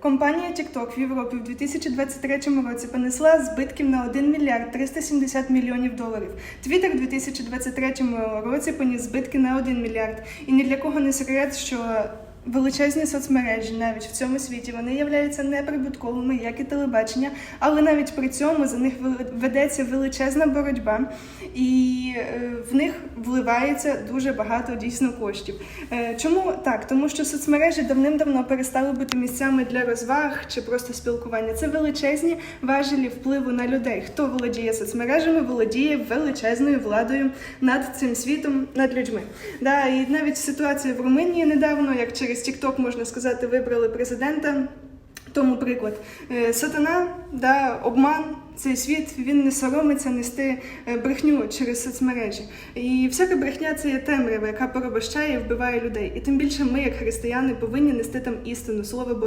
Компанія TikTok в Європі в 2023 році понесла збитків на 1 мільярд 370 мільйонів доларів. Twitter в 2023 році поніс збитки на 1 мільярд. І ні для кого не секрет, що величезні соцмережі навіть в цьому світі вони являються неприбутковими, як і телебачення, але навіть при цьому за них ведеться величезна боротьба, і е, в них вливається дуже багато дійсно коштів. Е, Чому так? Тому що соцмережі давним-давно перестали бути місцями для розваг чи просто спілкування. Це величезні важелі впливу на людей. Хто володіє соцмережами, володіє величезною владою над цим світом, над людьми. Да, і навіть ситуація в Румунії недавно, як через TikTok, можна сказати, вибрали президента. Тому приклад Е, сатана, да, обман, цей світ він не соромиться нести е, брехню через соцмережі. І всяка брехня це є темрява, яка порабощає і вбиває людей. І тим більше ми, як християни, повинні нести там істину, слово Боже.